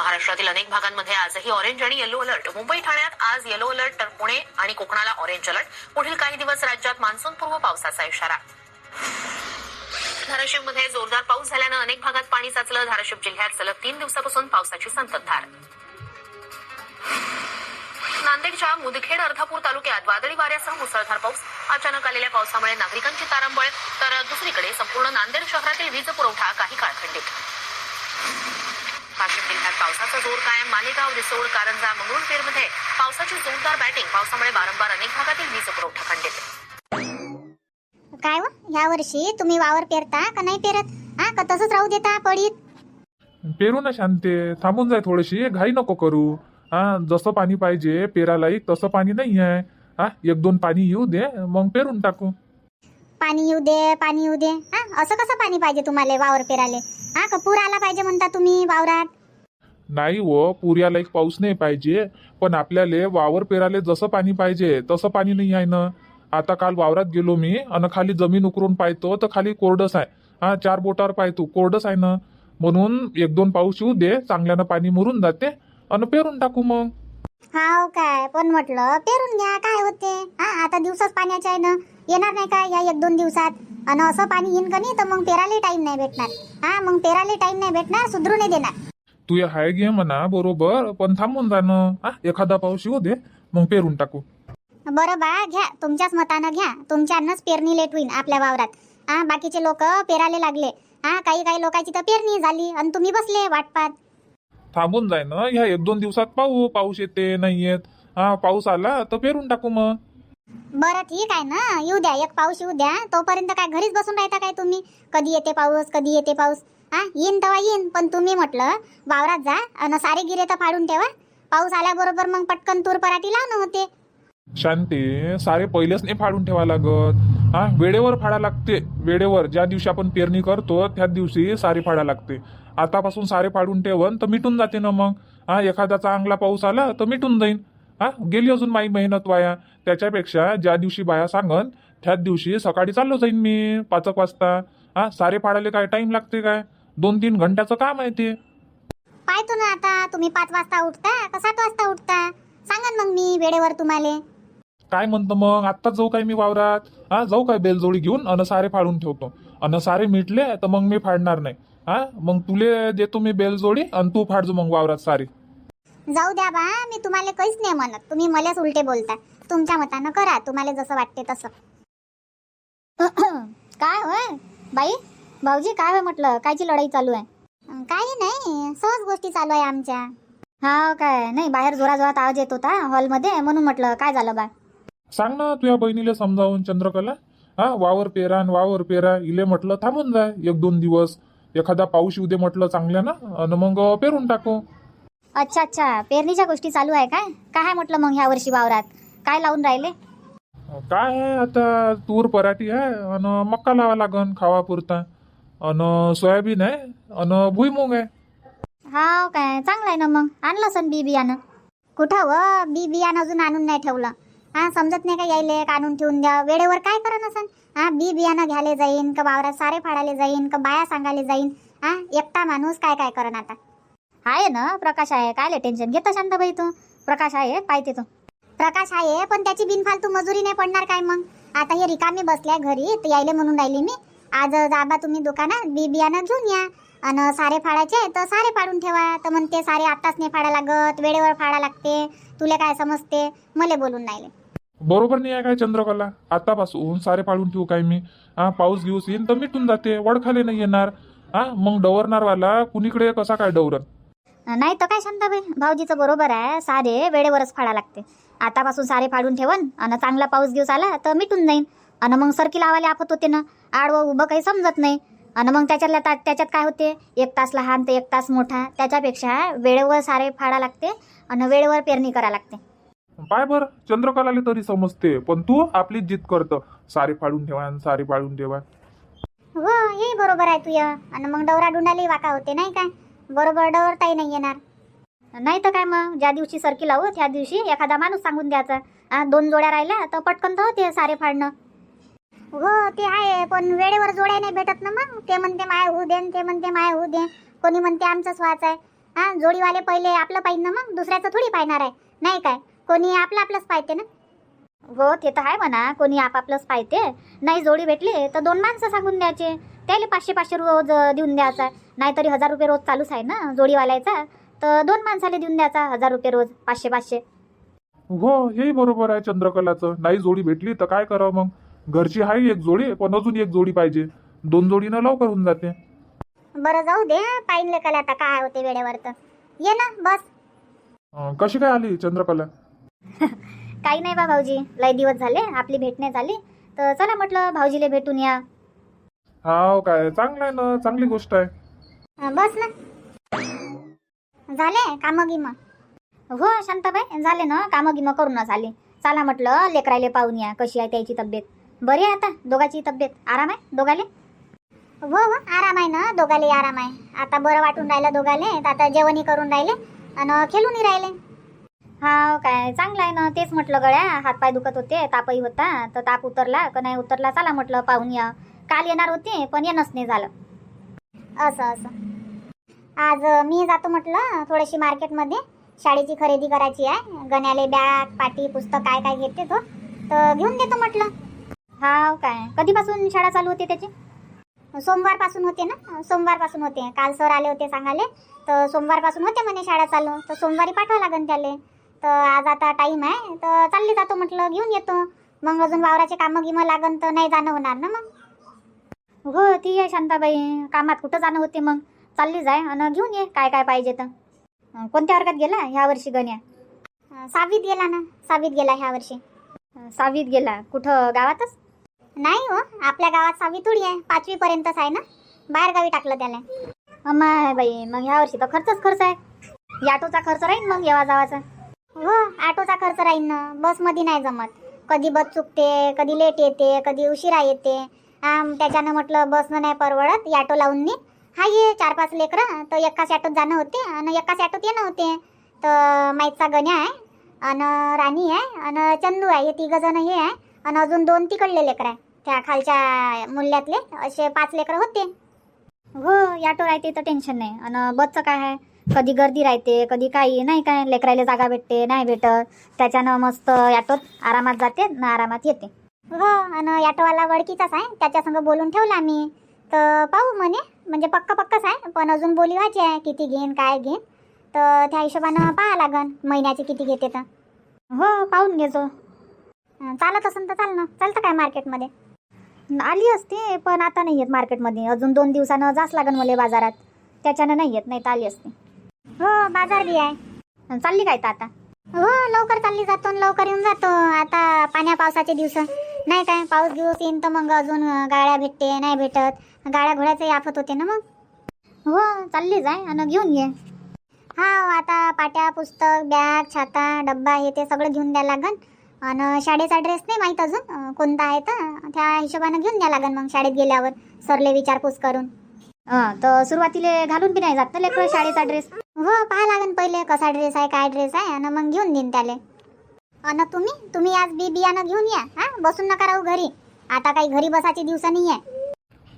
महाराष्ट्रातील अनेक भागांमध्ये आजही ऑरेंज आणि येलो अलर्ट मुंबई ठाण्यात आज येलो अलर्ट तर पुणे आणि कोकणाला ऑरेंज अलर्ट पुढील काही दिवस राज्यात मान्सूनपूर्व पावसाचा इशारा. धाराशिवमध्ये जोरदार पाऊस झाल्यानं अनेक भागात पाणी साचलं. धाराशिव जिल्ह्यात सलग तीन दिवसापासून पावसाची संततधार. नांदेडच्या मुदखेड अर्धापूर तालुक्यात वादळी वाऱ्यासह मुसळधार पाऊस. अचानक आलेल्या पावसामुळे नागरिकांची तारांबळ. तर दुसरीकडे संपूर्ण नांदेड शहरातील वीज पुरवठा काही काळ खंडित वाशिम जिल्ह्यात पावसाचा जोर कायम मालेगाव रिसोड कारंजा मंगरुळपीरमध्ये पावसाची जोरदार बॅटिंग. पावसामुळे वारंवार अनेक भागातील वीज पुरवठा खंडित. काय व? या वर्षी तुम्ही वावर पेरता का नाही पेरत? हा का तसंच राहू देता पडीत पेरू ना शांते थांबून जाय थोडीशी घाई नको करू. हा जसं पाणी पाहिजे पेरालायक तसं पाणी नाही आहे. हा एक दोन पाणी येऊ दे मग पेरून टाकू. पाणी येऊ दे पाणी येऊ दे. हा? असं कसं पाणी पाहिजे तुम्हाला वावर पेराले? हा? का पूर आला पाहिजे म्हणता तुम्ही वावरात? नाही हो, व पुऱ्यालायक पाऊस नाही पाहिजे पण आपल्याला वावर पेराले जसं पाणी पाहिजे तसं पाणी नाही आहे ना. आता काल वावरात गेलो मी आणि खाली जमीन उकरून पाहतो तर खाली कोरडस आहे. हा चार बोटावर पाहतो कोरडस आहे ना. म्हणून एक दोन पाऊस येऊ दे चांगल्यानं पाणी मुरून जाते आणि पेरून टाकू मग. हाव काय? पण म्हटलं पेरून घ्या काय होते? हा आता दिवसच पाण्याचे आहे ना. येणार नाही काय या एक दोन दिवसात? आणि असं पाणी येईन का नाही तर मग पेराले टाइम नाही भेटणार. हा मग पेराले टाइम नाही भेटणार सुधरू नाही देणार. तू हे हाय घे म्हणा बरोबर पण थांबून जाणं हा एखादा पाऊस येऊ दे मग पेरून टाकू. बरं बा घ्या तुमच्याच मतानं घ्या. तुमच्यानंच पेरणी लेट होईल आपल्या वावरात. हा बाकीचे लोक पेराले लागले. हा काही काही लोकांची तर पेरणी झाली आणि तुम्ही बसले वाटपात. थांबून जाय ना. ह्या एक दोन दिवसात पाहू पाऊस येते नाही येत. हा पाऊस आला तर पेरून टाकू मग. बरं ठीक आहे ना. येऊ द्या एक पाऊस येऊ द्या. तोपर्यंत काय घरीच बसून राहता काय तुम्ही? कधी येते पाऊस कधी येते पाऊस? हा येईन तेव्हा येईन पण तुम्ही म्हटलं वावरात जा आणि सारे गिरे तर फाडून ठेवा. पाऊस आल्याबरोबर मग पटकन तूर पराठी लावणं होते. शांती सारे पहिलेच नाही फाडून ठेवा लागत. हा वेळेवर फाडा लागते. वेळेवर ज्या दिवशी आपण पेरणी करतो त्याच दिवशी सारे फाडा लागते. आतापासून सारे फाडून ठेवन तर मिटून जाते ना मग. हा एखादा चांगला पाऊस आला तर मिटून जाईन. हा गेली अजून माई मेहनत वाया. त्याच्यापेक्षा ज्या दिवशी बाया सांगन त्याच दिवशी सकाळी चाललो जाईन मी पाच वाजता. हा सारे फाडाले काय टाइम लागते काय? दोन तीन घंट्याचं काम आहे ते. पाहतो ना आता तुम्ही पाच वाजता उठता का सात वाजता उठता? सांगा ना मग मी वेळेवर तुम्हाला. काय म्हणतो मग? आत्ताच जाऊ काय मी वावरात? हा जाऊ काय बेलजोडी घेऊन? अन सारे फाडून ठेवतो. अन सारे मिटले तर मग मी फाडणार नाही. हा मग तुले देतो मी बेलजोडी आणि तू फाडजो मग वावरात सारी. जाऊ द्या बा मी तुम्हाला काहीच नाही म्हणत. तुम्ही मलाच उलटे बोलता तुमच्या मतानं करा. तुम्हाला जसं वाटते तसं. काय होय? बाई भाऊजी काय होय म्हटलं? कायची लढाई चालू आहे? काही नाही. सहज गोष्टी चालू आहे आमच्या. हा काय? नाही बाहेर जोरा जोरात आवाज येत होता हॉलमध्ये. म्हणून म्हटलं काय झालं बा? सांग ना तुझ्या बहिणीला समजावून चंद्रकला. हा वावर पेरा वावर पेरा इले म्हटलं थांबून जाय एक दोन दिवस. एखादा पाऊस येऊ दे म्हटलं चांगल्या ना आणि मग पेरून टाकू. अच्छा अच्छा. पेरणीच्या गोष्टी चालू आहे काय? काय आहे म्हटलं मग ह्या वर्षी वावरात? काय लावून राहिले? काय आहे आता? तूर पराठी आहे आणि मक्का लावा लागन खावा पुरता. आणि सोयाबीन आहे आणि भुईमुग आहे. हा काय चांगलं आहे ना मग. आणलं सण बी बियाणं. कुठं व? बी बियाणं अजून आणून नाही ठेवलं. हा समजत नाही का यायले का आणून ठेवून द्या. वेळेवर काय करा नसन हा बी बियाणं घ्यायला जाईन का वावरात सारे फाडायला जाईन का बाया सांगायला जाईन. हा एकटा माणूस काय काय करन आता? आहे ना प्रकाश आहे. काय टेन्शन घेतो शांताबाई तू? प्रकाश आहे पाहिजे तू. प्रकाश आहे पण त्याची बिनफालतू मजुरी नाही पडणार काय मग? आता हे रिकामी बसल्या घरी तर यायले म्हणून राहिली मी. आज दाबा तुम्ही दुकानात बी बियाणं घेऊन या. आणि सारे फाडायचे तर सारे फाडून ठेवा. तर म्हणते सारे आत्ताच नाही फाडा लागत वेळेवर फाडा लागते. तुला काय समजते? मले बोलून राहिले. बरोबर नाही आहे काय चंद्रकला? आतापासून सारे पाळून ठेवू काय मी? हा पाऊस घेऊस येईन तर मिटून जाते वडखाले नाही येणार. हा मग डवरणारवाला कुणीकडे कसा काय डवरण नाही तर काय शांताबाई? भाऊजीचं बरोबर आहे सारे वेळेवरच फाडा लागते. आतापासून सारे फाडून ठेवन आणि चांगला पाऊस दिवस आला तर मिटून जाईन. आणि मग सरकी लावायला आपत होते ना आडवं उभं काही समजत नाही. आणि मग त्याच्यातल्या ता- त्याच्यात काय होते? एक तास लहान तर एक तास मोठा त्याच्यापेक्षा वेळेवर सारे फाडा लागते आणि वेळेवर पेरणी करा लागते. पाय बर चंद्रकलाले तरी समजते पण तू आपलीच जिद करत. सारे फाडून ठेवा आणि सारे फाडून ठेवा हो हे बरोबर आहे तुझं. आणि मग डवरा डुंडाली वाका होते नाही काय? बरोबर डवरताही नाही येणार. नाही तर काय मग? ज्या दिवशी सरकी लावू त्या दिवशी एखादा माणूस सांगून द्यायचा. दोन जोड्या राहिल्या तर पटकन तर होते सारे फाडणं. हो ते आहे पण वेळेवर जोड्या नाही भेटत ना मग? ते म्हणते माय होऊ दे ते म्हणते माय होऊ दे. कोणी म्हणते आमचंच व्हायचं आहे. हा जोडीवाले पहिले आपलं पाहिजे ना मग? दुसऱ्याचं थोडी पाहणार आहे. नाही काय? कोणी आपलं आपलंच पाहते ना? हो ते तर आहे म्हणा कोणी आपापलंच पाहते. नाही जोडी भेटली तर दोन माणसं सांगून द्यायचे. त्याला पाचशे पाचशे रोज देऊन द्यायचा. नाहीतरी हजार रुपये रोज चालूच आहे ना जोडीवाल्याचा. तर दोन माणसाला देऊन द्यायचा हजार रुपये रोज पाचशे पाचशे हो हेही बरोबर आहे चंद्रकलाचं. नाही जोडी भेटली तर काय करावं मग? घरची आहे एक जोडी पण अजून एक जोडी पाहिजे. दोन जोडीनं लवकर होऊन जाते. बरं जाऊ दे. पाहिन लेकाला आता काय होते वेळेवर तर. ये ना बस. कशी काय आली चंद्रकला? काही नाही बा भाऊजी लय दिवस झाले आपली भेट नाही झाली. तर चला म्हटलं भाऊजीले भेटून या. हाव काय चांगलं आहे ना चांगली गोष्ट आहे. अं, बस ना. झाले कामं गिम हो शांताबाई झाले ना कामं गिमं करूनच आले चला म्हटलं लेकराले पाहून या कशी आहे त्याची तब्येत. बरी आहे आता दोघाची तब्येत. आराम आहे दोघाले? हो हो आराम आहे ना दोघाले आराम आहे. आता बरं वाटून राहिलं दोघाले तर आता जेवणी करून राहिले आणि खेळूनही राहिले. हा काय चांगलं आहे ना तेच म्हटलं गळ्या हातपाय दुखत होते तापही होता तर ताप उतरला का नाही उतरला चला म्हटलं पाहून या. काल येणार होते पण येणंच नाही झालं. असं असं. आज मी जातो म्हटलं थोडीशी मार्केटमध्ये शाळेची खरेदी करायची आहे गण्याले बॅग पाटी पुस्तक काय काय घेते तो तर घेऊन देतो म्हटलं. हा काय कधीपासून शाळा चालू होते त्याची? सोमवारपासून होते ना सोमवारपासून होते. काल सर आले होते सांगाले तर सोमवारपासून होते म्हणे शाळा चालू तर सोमवारी पाठवा लागेल त्याला. तर आज आता टाईम आहे. तर चालली जातो म्हटलं घेऊन येतो. मग अजून वावराचे कामं गिमं लागन तर नाही जाणं होणार ना मग. हो ती आहे शांताबाई. कामात कुठं जाणं होते मग? चालली जाय आणि घेऊन ये काय काय पाहिजे तर. कोणत्या वर्गात गेला ह्या वर्षी गण्या? सहावीत गेला ना. सहावीत गेला ह्या वर्षी. सहावीत गेला. कुठं गावातच? नाही हो आपल्या गावात सहावी थोडी आहे. पाचवी पर्यंतच आहे ना. बाहेर गावी टाकलं त्याला. अम्मा बाई मग ह्या वर्षी तर खर्चच खर्च आहे. ऑटोचा खर्च राहील मग येवा जावाचा हो ऑटोचा खर्च राहील ना. बसमध्ये नाही जमत. कधी बस चुकते कधी लेट येते कधी उशिरा येते. त्याच्यानं म्हटलं बसनं नाही परवडत ऑटो लावून मी हा ये चार पाच लेकरं. तर एकाच ऑटोत जाणं होते आणि एकाच ऑटोत येणं होते. तर माईचा गण्या आहे आणि राणी आहे आणि चंदू आहे. हे तिघं जण हे आहे आणि अजून दोन तिकडले लेकरं आहे. त्या खालच्या मूल्यातले असे पाच लेकरं होते. हो ऑटो राहते तर टेन्शन नाही. आणि बसचं काय आहे? कधी गर्दी राहते कधी काही नाही काय लेकरायला जागा भेटते नाही भेटत. त्याच्यानं मस्त ॲटोत आरामात जाते ना आरामात येते. हो आणि ॲटोवाला वडकीचाच आहे. त्याच्यासंग बोलून ठेवला आम्ही. तर पाहू म्हणे. म्हणजे पक्का पक्काच आहे. पण अजून बोली व्हायची आहे. किती घेईन काय घेईन. तर त्या हिशोबानं पाहा लागन. महिन्याचे किती घेते तर. हो पाहून घेजो. चालत असेल तर चाल ना चालतं काय मार्केटमध्ये? आली असते पण आता नाही येत मार्केटमध्ये. अजून दोन दिवसानं जास लागन मला बाजारात. त्याच्यानं नाही येत नाही तर आली असते. हो बाजार बी आहे. चालली काय तर आता? हो लवकर चालली जातो आणि लवकर येऊन जातो. आता पाण्या पावसाचे दिवस. नाही काय पाऊस दिवस येईन तर मग अजून गाड्या भेटते नाही भेटत. गाड्या घोड्याचंही आफत होते ना मग? हो चालली जाय आणि घेऊन ये. हा आता पाट्या पुस्तक बॅग छाता डब्बा हे ते सगळं घेऊन द्यायला लागन. आणि शाळेचा ड्रेस नाही माहीत अजून अं, कोणता आहे तर त्या हिशोबानं घेऊन द्या लागन मग शाळेत गेल्यावर. सरले विचारपूस करून. तर सुरुवातीला घालून बी नाही जात ना लेकरं शाळेचा ड्रेस हो पाहा लागन पहिले कसा ड्रेस आहे काय ड्रेस आहे आणि मग घेऊन देईन त्याले. अन तुम्ही तुम्ही आज बी बियाणं घेऊन या हा बसून नका राहू घरी. आता काही घरी बसायचे दिवस नाही आहे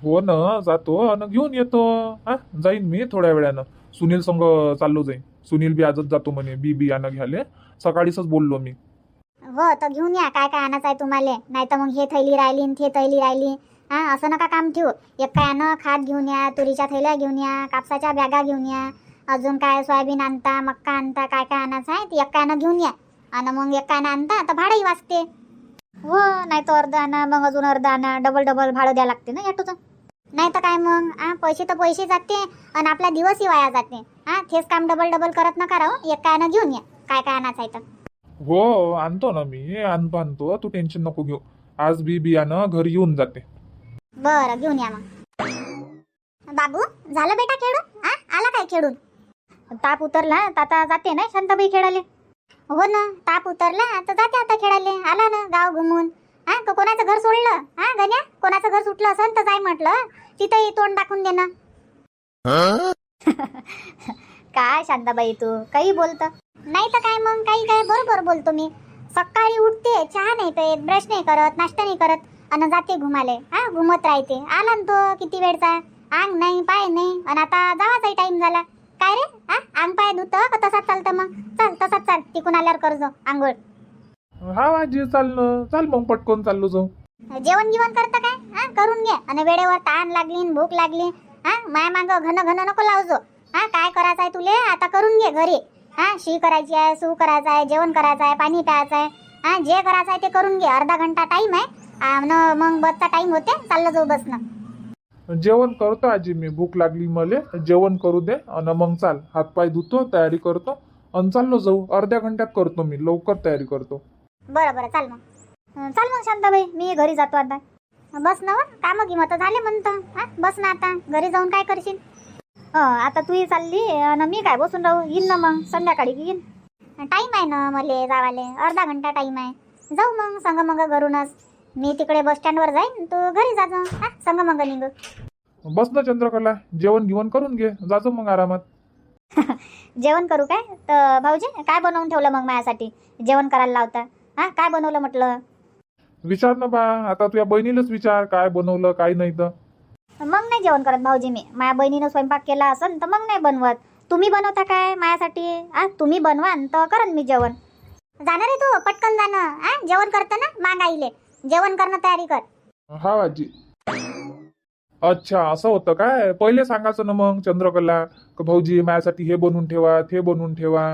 हो ना जातो आणि घेऊन येतो. हा जाईन मी थोड्या वेळानं. सुनील संग चाललो जाईन. सुनील बी आजच जातो म्हणे बी बियाणं घ्याले सकाळीच बोललो मी. हो तर घेऊन या काय काय आणायचं आहे तुम्हाला. नाही तर मग हे थैली राहिली आणि ते थैली राहिली. हा असं नका काम ठेवू. एक काय आणं खात घेऊन या तुरीच्या थैल्या घेऊन या कापसाच्या बॅगा घेऊन या अजून काय सोयाबीन आणता मक्का आणता काय काय आणायचं आहे ते एक घेऊन या. आणि मग एक आणता तर भाडंही वाचते. हो नाही तर अर्धा आणा मग अजून अर्धा आणा डबल डबल भाडं द्यावं लागते ना ऑटोचं नाही तर काय मग? हा पैसे तर पैसे जाते आणि आपला दिवसही वाया जाते. हा तेच काम डबल डबल करत नका राहू एक काय घेऊन या. काय काय आणायचं आहे तर. हो आणतो ना मी आणतो आणतो. तू टेन्शन नको घेऊ. आज बी बियाणं घरी येऊन जाते. बरं घेऊन या मग. बाबू झालं बेटा खेळून? हा? आला काय खेळून? ताप उतरला तर आता जाते ना शांताबाई खेळाले हो ना ताप उतरला तर जाते आता खेळाले आला ना गाव घुमून. हा का कोणाचं घर सोडलं? हा गण्या? कोणाचं घर सुटलं असं तर जाय म्हटलं. तिथंही तोंड दाखवून देणं काय शांताबाई तू? काही बोलत? नाही तर काय मग? काही काय बरोबर बोलतो मी. सकाळी उठते चहा नाही पेत ब्रश नाही करत नाश्ता नाही करत. आणि जाते घुमाले. हा घुमत राहते. आला ना तो किती वेळचा? अंग नाही पाय नाही. आणि आता जावाचाही टाइम झाला. काय रे? हा अंग पाय धुतं? का तसाच चालतं मग? चल तसाच चाल. तिकून आल्यावर करजो आंघोळ. हा आजी चालणं चाल मग पटकन चाललो जाऊ. जेवण गिवण करतं काय? हा करून घे. आणि वेळेवर ताण लागली भूक लागली. हा माया माग घन घन नको लावजो हा काय करायचं आहे तुले? आता करून घे घरी. हा शी करायची आहे सू करायचं आहे जेवण करायचं आहे पाणी प्यायचं आहे. हा जे करायचं आहे ते करून घे. अर्धा घंटा टाइम आहे. मग बसचा टाइम होते चाललं जाऊ बसनं. जेवण करतो आजी मी भूक लागली मले. जेवण करू दे आणि मग चाल. हातपाय धुतो तयारी करतो आणि चाललो जाऊ. अर्ध्या घंट्यात करतो मी लवकर तयारी करतो. बरं बरं चाल मग. अं, चाल मग शांताबाई मी घरी जातो आता. बस ना कामं गिमं तर झाले म्हणतं. हा बस ना आता. घरी जाऊन काय करशील? आता तूही चालली आणि मी काय बसून राहू? येईन ना मग संध्याकाळी येईन. टाईम आहे ना मले जावाले अर्धा घंटा टाईम आहे. जाऊ मग संग मग घरूनच मी तिकडे बस स्टँडवर जाईन तू घरी जा. हा संग मग निघू. बस ना चंद्रकला जेवण गिवण करून घे जातो मग आरामात. जेवण करू काय? तर भाऊजी काय बनवून ठेवलं मग माझ्यासाठी? जेवण करायला लावता. हा काय बनवलं म्हटलं? विचार ना बा आता तुझ्या बहिणीलाच विचार काय बनवलं काय नाही तर. मग नाही जेवण करत भाऊजी मी. माझ्या बहिणीनं स्वयंपाक केला असन तर मग नाही बनवत. तुम्ही बनवता काय माझ्यासाठी? आ तुम्ही बनवान तर करन मी जेवण. जाणार आहे तू पटकन जाणं. आ जेवण करतं ना माग आईले जेवण करणं तयारी कर. हा आजी. अच्छा असं होतं काय? पहिले सांगायचं ना मग चंद्रकला का भाऊजी माझ्यासाठी हे बनवून ठेवा ते बनवून ठेवा.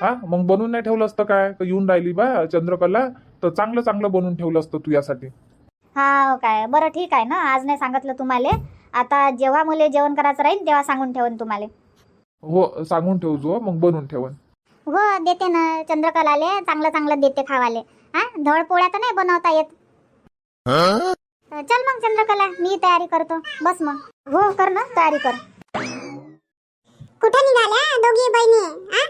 हा? मग बनवून नाही ठेवलं असतं काय? का येऊन राहिली बा चंद्रकला तर चांगलं चांगलं बनवून ठेवलं असतं तू यासाठी. हा हो काय. बरं ठीक आहे ना. आज नाही सांगितलं तुम्हाला. आता जेव्हा मुले जेवण करायचं राहील तेव्हा सांगून ठेवन तुम्हाला. हो सांगून ठेवजो मग बनवून ठेवन. हो देते ना चंद्रकलाले. चांगलं चांगलं देते खावाले. हा? धड पोळ्या तर नाही बनवता येत. तर चल मग चंद्रकला मी तयारी करतो. बस मग. हो कर ना तयारी कर. कुठे निघाल्या दोघी बहिणी?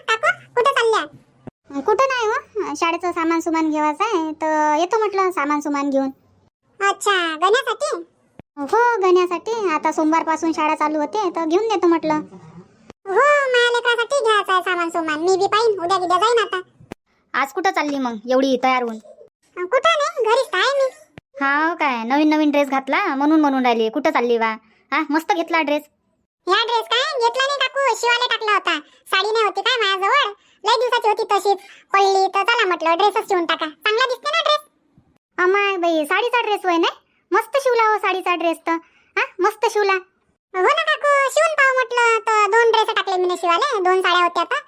काकू कुठे चालल्या? कुठं नाही हो. शाळेचं सामान सुमान घेवायचं आहे तर येतो म्हटलं सामान सुमान घेऊन. अच्छा गण्यासाठी? हो गण्यासाठी. आता सोमवारपासून शाळा चालू होते तर घेऊन देतो म्हटलं. हो माझ्या लेकरासाठी घ्यायचं आहे सामान सुमान. मी बी पाहिन उद्या गिद्या जाईन आता. आज कुठं चालली मग एवढी तयार होऊन? कुठं नाही घरीच आहे मी. हा काय नवीन नवीन ड्रेस घातला? म्हणून म्हणून राहिली. कुठं चालली वा? हा मस्त घेतला ड्रेस या ड्रेस काय? घेतला नाही काकू. शिवाले टाकला होता. साडी नाही होती काय माझ्याजवळ? लय दिवसाची होती तशीच. पडली तर चला म्हटलं ड्रेसच शिवून टाका. चांगला दिसते ना ड्रेस अमाय बाई साडीचा ड्रेस होय नाही मस्त शिवला हो साडीचा ड्रेस तर. हा मस्त शिवला. हो ना काकू शिवून पाहू म्हटलं तर दोन ड्रेस टाकले मी शिवाले. दोन साड्या होत्या आता.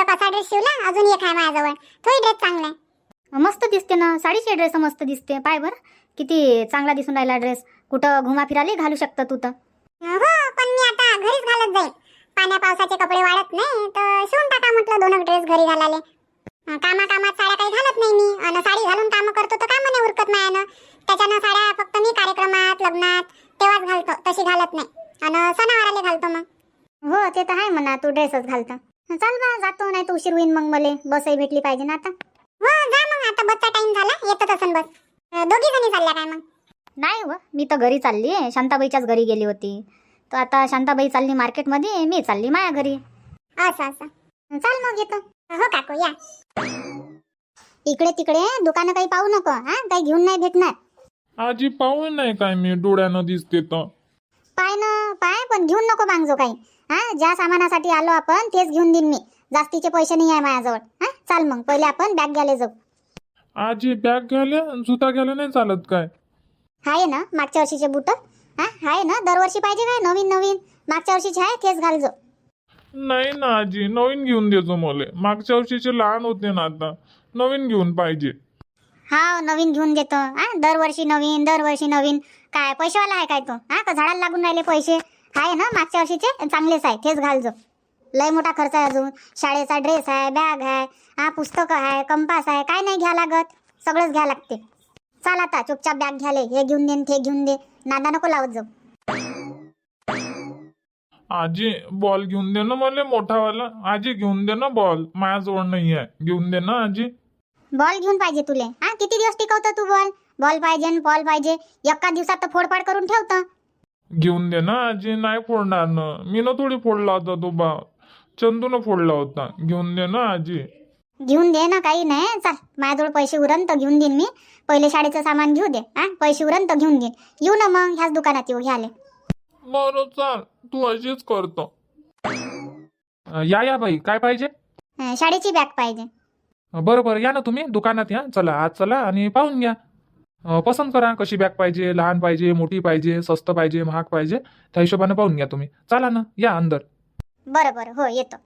एक असा ड्रेस शिवला अजून एक आहे माझ्याजवळ. तोही ड्रेस चांगला आहे. मस्त दिसते ना साडीचे ड्रेस मस्त दिसते. पाय बरं. किती चांगला दिसून राहिला ड्रेस कुठं घुमा फिराले घालू शकतं तू तर. हो पण मी आता घरीच घालत जाईल पाण्या पावसाचे कपडे वाढत नाही तर शिवून टाका म्हटलं दोन ड्रेस घरी घालाले कामा कामात साड्या काही घालत नाही मी. आणि साडी घालून कामं करतो तर कामं नाही उरकत मायानं. त्याच्यानं साड्या फक्त मी कार्यक्रमात लग्नात तेव्हाच घालतो तशी घालत नाही. आणि सणावाराले घालतो मग. हो ते तर आहे म्हणा तू ड्रेसच घालतो. चाल बा जातो नाही तर उशीर होईन मग मले. बसही भेटली पाहिजे ना आता. हो जा मग आता बसचा टाइम झाला. येतो तसं बस. दोघी जणी चालल्या काय मग? नाही हो मी तर घरी चालली आहे. शांताबाईच्याच घरी गेली होती. तर आता शांताबाई चालली मार्केटमध्ये मी चालली माया घरी. असं असं. चाल मग येतो हो काकू या. इकडे तिकडे दुकानं काही पाहू नको हा? काही घेऊन नाही भेटणार. आजी पाहू नाही काय मी डोळ्यानं दिसते तर. पाय ना पाय पण घेऊन नको मागजो काही. हा? ज्या सामानासाठी आलो आपण तेच घेऊन देईन मी. जास्तीचे पैसे नाही आहे माझ्याजवळ. हा? चाल मग पहिले आपण बॅग घ्यायला जाऊ. आजी बॅग घ्यायला जुता घ्यायला नाही चालत काय? आहे ना मागच्या वर्षीचे बुट. हा आहे ना दरवर्षी पाहिजे काय? नवीन नवीन. मागच्या वर्षीचे आहे तेच घालजो नाही ना आजी नवीन घेऊन देतो मले. मागच्या वर्षीचे लहान होते ना आता. नवीन घेऊन पाहिजे. हा नवीन घेऊन देतो. हा दरवर्षी नवीन दरवर्षी नवीन. काय पैसेवाला आहे काय तो? हा का झाडाला लागून राहिले पैसे? आहे ना मागच्या वर्षीचे चांगलेच आहे तेच घालजो लय मोठा खर्च आहे अजून. शाळेचा ड्रेस आहे बॅग आहे हा पुस्तकं आहे कंपास आहे काय नाही घ्या लागत. सगळंच घ्या लागते. चाल आता चुपचाप बॅग घ्याले हे घेऊन दे न ते घेऊन दे. नादा नको लावत जाऊ. आजी बॉल घेऊन दे ना मला मोठावाला. आजी घेऊन दे ना बॉल माझ्याजवळ नाही आहे. घेऊन दे ना आजी. बॉल घेऊन पाहिजे तुले. हा किती दिवस टिकवतो तू बॉल बॉल पाहिजे न बॉल पाहिजे. एका दिवसात तर फोडपाड करून ठेवतं. घेऊन दे ना आजी. नाही फोडणार ना. मी ना थोडी फोडला होता तो बा चंदून फोडला होता. घेऊन दे ना आजी. घेऊन दे ना काही नाही. चाल माझ्याजवळ पैसे उरण तर घेऊन देईन मी. पहिले शाळेचं सामान घेऊ दे. हा पैसे उरण तर घेऊन देईन. येऊ ना मग ह्याच दुकानात येऊ घ्याले बरं चाल. तू अशीच करतो. अं, या या बाई. काय पाहिजे? अं, शाळेची बॅग पाहिजे. बरं बरं. या ना तुम्ही दुकानात या. चला आज चला आणि पाहून घ्या. अं, पसंत करा कशी बॅग पाहिजे लहान पाहिजे मोठी पाहिजे स्वस्त पाहिजे महाग पाहिजे. त्या हिशोबाने पाहून घ्या तुम्ही. चला ना या अंदर. बरं बरं हो येतो.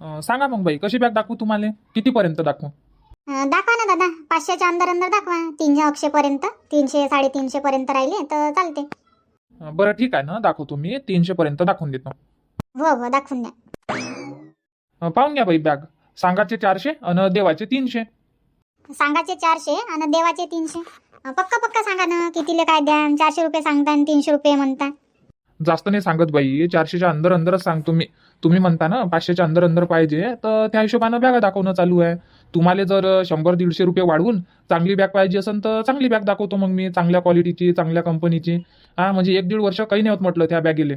अं, सांगा मग बाई कशी बॅग दाखवू तुम्हाला? कितीपर्यंत दाखवू? अं, दाखवा ना दादा. पाचशेच्या अंदर अंदर दाखवा. तीनशे अक्षे पर्यंत तीनशे साडेतीनशे पर्यंत राहिले तर चालते. अं, बरं ठीक आहे ना. दाखवतो मी. तीनशे पर्यंत दाखवून देतो. हो हो दाखवून द्या. अं, पाहून घ्या बाई बॅग. सांगाचे चारशे आणि देवाचे तीनशे. सांगाचे चारशे आणि देवाचे तीनशे. अं, पक्का पक्का सांगा ना. कितीले काय द्या? चारशे रुपये सांगता आणि तीनशे रुपये म्हणता. जास्त नाही सांगत बाई. चारशेच्या अंदर अंदरच सांगतो मी तुम्ही म्हणता ना पाचशेच्या अंदर अंदर पाहिजे तर त्या हिशोबानं बॅगा दाखवणं चालू आहे. तुम्हाला जर शंभर दीडशे रुपये वाढवून चांगली बॅग पाहिजे असेल तर चांगली बॅग दाखवतो मग मी चांगल्या क्वालिटीची चांगल्या कंपनीची. हा म्हणजे एक दीड वर्ष काही नाही होत म्हटलं त्या बॅगेले.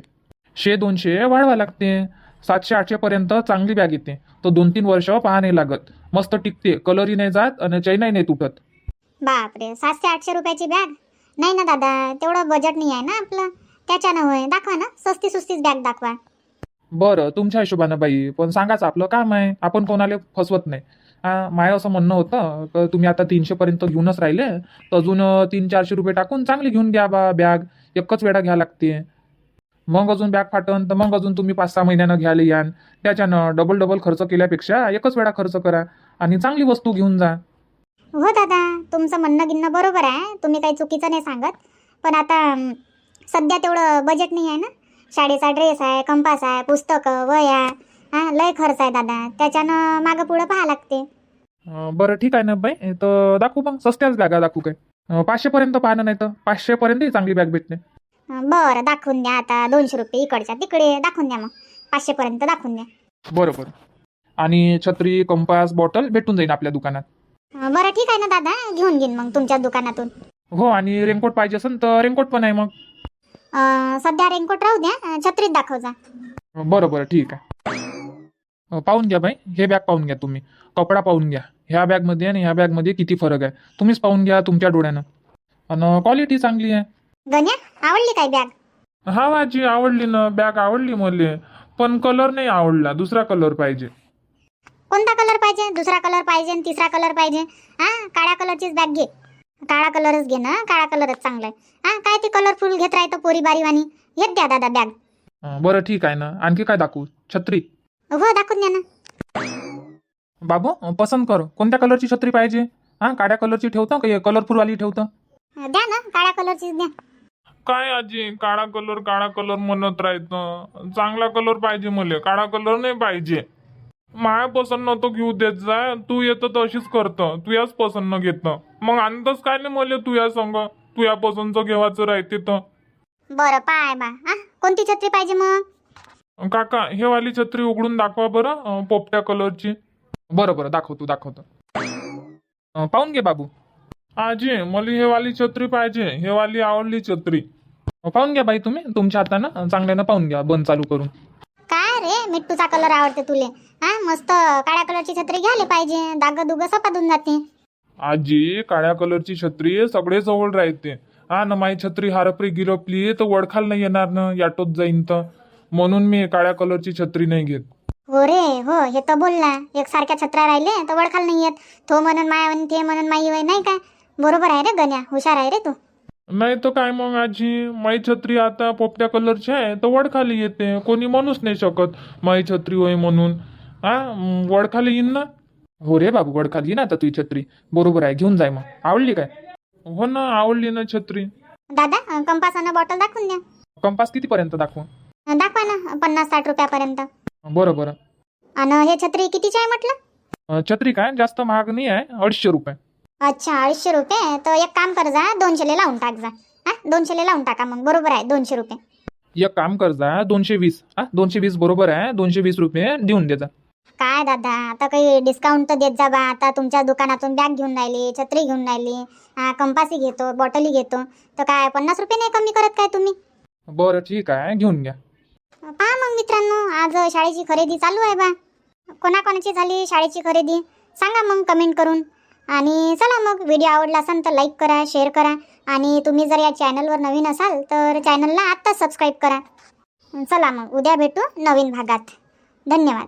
शे दोनशे वाढवा लागते. सातशे आठशे पर्यंत चांगली बॅग येते. तर दोन तीन वर्ष पहा नाही लागत. मस्त टिकते. कलरही नाही जात आणि चैनाही नाही तुटत. बापरे सातशे आठशे रुपयाची बॅग? नाही ना दादा तेवढं बजेट नाही आहे ना आपलं? त्याच्यानं होय दाखवा ना. स्वस्ती सुस्तीच बॅग दाखवा. बरं तुमच्या हिशोबानं बाई. पण सांगाच आपलं काम आहे. आपण कोणाला फसवत नाही. माय असं म्हणणं होतं का तुम्ही आता तीनशे पर्यंत घेऊनच राहिले. तर अजून तीन चारशे रुपये टाकून चांगली घेऊन घ्या बा बॅग एकच वेळा घ्या लागते. मग अजून बॅग फाटन तर मग अजून तुम्ही पाच सहा महिन्यानं घ्यायला यान. त्याच्यानं डबल डबल खर्च केल्यापेक्षा एकच वेळा खर्च करा. आणि चांगली वस्तू घेऊन जा. हो दादा. तुमचं म्हणणं गिणणं बरोबर आहे. तुम्ही काही चुकीचं नाही सांगत. पण आता सध्या तेवढं बजेट नाही आहे ना? शाळेचा ड्रेस आहे कंपास आहे पुस्तकं वया हा लय खर्च आहे दादा. त्याच्यानं मागं पुढं पाहा लागते. अं, बरं ठीक आहे ना बाई. तर दाखवू मग. सस्त्याच बॅगा दाखवू काय? अं, पाचशेपर्यंत पाहणं नाही तर? पाचशेपर्यंतही चांगली बॅग भेटते. अं, बरं दाखवून द्या आता. दोनशे रुपये इकडच्या. तिकडे दाखवून द्या मग. पाचशेपर्यंत दाखवून द्या. बरं बरं. आणि छत्री कंपास बॉटल भेटून जाईल आपल्या दुकानात. अं, बरं ठीक आहे ना दादा. घेऊन घेईन मग तुमच्या दुकानातून. हो आणि रेनकोट पाहिजे असेल तर रेनकोट पण आहे मग. सध्या रेनकोट राहू द्या छत्रीत दाखव जा. बरं बरं ठीक आहे. पाहून घ्या बाई हे बॅग पाहून घ्या तुम्ही. कपडा पाहून घ्या. ह्या बॅगमध्ये आणि ह्या बॅगमध्ये किती फरक आहे. तुम्हीच पाहून घ्या तुमच्या डोळ्यानं. आणि क्वालिटी चांगली आहे. गण्या आवडली काय बॅग? हा माझी आवडली ना. बॅग आवडली मला. पण कलर नाही आवडला. दुसरा कलर पाहिजे. कोणता कलर पाहिजे? दुसरा कलर पाहिजे आणि तिसरा कलर पाहिजे? हा काळ्या कलरचीच बॅग घे. काळा कलरच घे ना काळा कलरच चांगला आहे. हा काय ते कलरफुल घेत राहतं पोरी बारीवानी? येत द्या दादा बॅग अं, बरं ठीक आहे ना. आणखी काय दाखवू? छत्री. हो दाखवून द्या ना. बाबू अं, पसंत कर. कोणत्या कलरची छत्री पाहिजे? हा काळ्या कलरची ठेवतं का? कलरफुल वाली ठेवतं? द्या ना काळ्या कलरचीच द्या. काय आजी काळा कलर काळा कलर म्हणत राहतं. चांगला कलर पाहिजे मला. काळा कलर नाही पाहिजे. माया पसंत नव्हतं घेऊ देत जाय तू येतं तर अशीच करतं तू याच पसंत न घेतं. मग आणतच काय नाही मला तू या संग तू या पसंतचं घेवायचं राहते तर बरं पाय बा हा? कोणती छत्री पाहिजे मग? काका हे वाली छत्री उघडून दाखवा बरं अं, पोपट्या कलरची. बरं बरं दाखवतो दाखवतो. अं, पाहून घे बाबू. आजी मला हे वाली छत्री पाहिजे हे वाली आवडली छत्री. अं, पाहून घ्या बाई तुम्ही तुमच्या हातानं अं, चांगल्यानं पाहून घ्या बंद चालू करून. काय रे मिट्टूचा कलर आवडते तुले? हा मस्त काळ्या कलरची छत्री घ्यायला पाहिजे. दाग दुग सपादून जाते. आजी काळ्या कलरची छत्री सगळे जवळ राहते. हा ना माई छत्री हारपरी गिरपली तर वडखाल नाही येणार ना याटोत जाईन तर. म्हणून मी काळ्या कलरची छत्री नाही घेत. हो रे हो हे तर बोलला. एक सारख्या छत्र्या राहिले तर वळखाल नाही येत. तो म्हणून माया म्हण ते म्हणून माई वय नाही काय बरोबर आहे रे गण्या हुशार आहे रे तू. नाही तर काय मग आजी? माई छत्री आता पोपट्या कलरची आहे तर वडखाली येते. कोणी म्हणूच नाही शकत माई छत्री होय म्हणून. हा वडखाली येईन ना? हो रे बाबू वडखाली येईन आता तुझी छत्री. बरोबर आहे घेऊन जाय मग. आवडली काय? हो ना आवडली ना छत्री. दादा अं, कंपासानं बॉटल दाखवून द्या. कंपास कितीपर्यंत दाखवू? अं, दाखवा ना पन्नास साठ रुपयापर्यंत. बरं बरं आणि हे छत्री कितीची आहे म्हटलं? अं, छत्री काय? जास्त महाग नाही आहे अडीचशे रुपये. अच्छा अडीचशे रुपये? तर एक काम कर जा दोनशेले लावून टाक जा. हा दोनशेले लावून टाका मग. बरोबर आहे दोनशे रुपये. एक काम कर जा दोनशे वीस. हा दोनशे वीस बरोबर आहे दोनशे वीस रुपये देऊन दे जा. काय दादा आता काही डिस्काउंट तर देत जा बा. आता तुमच्या दुकानातून बॅग घेऊन राहिली छत्री घेऊन राहिली कंपासी घेतो बॉटली घेतो. तर काय पन्नास रुपये नाही कमी करत काय तुम्ही? बरं ठीक आहे घेऊन घ्या. पहा मग मित्रांनो आज शाळेची खरेदी चालू आहे बा. कोणाकोणाची झाली शाळेची खरेदी? सांगा मग कमेंट करून. आणि चला मग व्हिडिओ आवडला असेल तर लाईक करा शेअर करा. आणि तुम्ही जर या चॅनलवर नवीन असाल तर चॅनलला आत्ताच सबस्क्राईब करा. चला मग उद्या भेटू नवीन भागात. धन्यवाद.